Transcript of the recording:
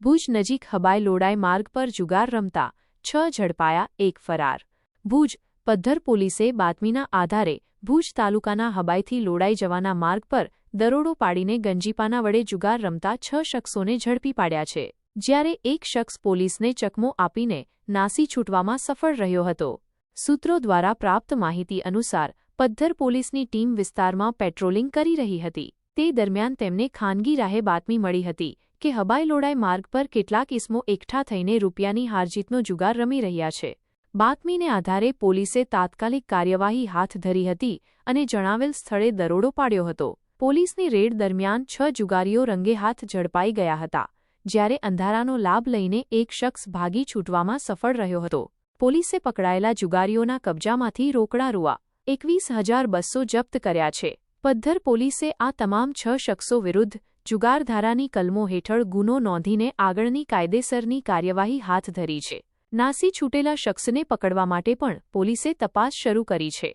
ભુજ નજીક હબાઈ લોડાઈ માર્ગ પર જુગાર રમતા છ ઝડપાયા, એક ફરાર. ભુજ પદ્ધર પોલીસે બાતમીના આધારે ભુજ તાલુકાના હબાઈથી લોડાઈ જવાના માર્ગ પર દરોડો પાડીને ગંજીપાના વડે જુગાર રમતા છ શખ્સોને ઝડપી પાડ્યા છે. જ્યારે એક શખ્સ પોલીસને ચકમો આપીને નાસી છૂટવામાં સફળ રહ્યો હતો. સૂત્રો દ્વારા પ્રાપ્ત માહિતી અનુસાર પદ્ધર પોલીસની ટીમ વિસ્તારમાં પેટ્રોલિંગ કરી રહી હતી. તે દરમિયાન તેમને ખાનગી રાહે બાતમી મળી હતી કે હબાઈ લોડાઈ માર્ગ પર કેટલાક ઇસમો એકઠા થઈને રૂપિયાની હારજીતનો જુગાર રમી રહ્યા છે. બાતમીને આધારે પોલીસે તાત્કાલિક કાર્યવાહી હાથ ધરી હતી અને જણાવેલ સ્થળે દરોડો પાડ્યો હતો. પોલીસની રેડ દરમિયાન છ જુગારીઓ રંગે હાથ ઝડપાઈ ગયા હતા, જ્યારે અંધારાનો લાભ લઈને એક શખ્સ ભાગી છૂટવામાં સફળ રહ્યો હતો. પોલીસે પકડાયેલા જુગારીઓના કબજામાંથી રોકડા રૂઆ એકવીસ હજાર બસો જપ્ત કર્યા છે. પદ્ધર પોલીસે આ તમામ છ શખ્સો વિરુદ્ધ જુગારધારાની કલમો હેઠળ ગુનો નોંધીને આગળની કાયદેસરની કાર્યવાહી હાથ ધરી છે. નાસી છૂટેલા શખ્સને પકડવા માટે પણ પોલીસે તપાસ શરૂ કરી છે.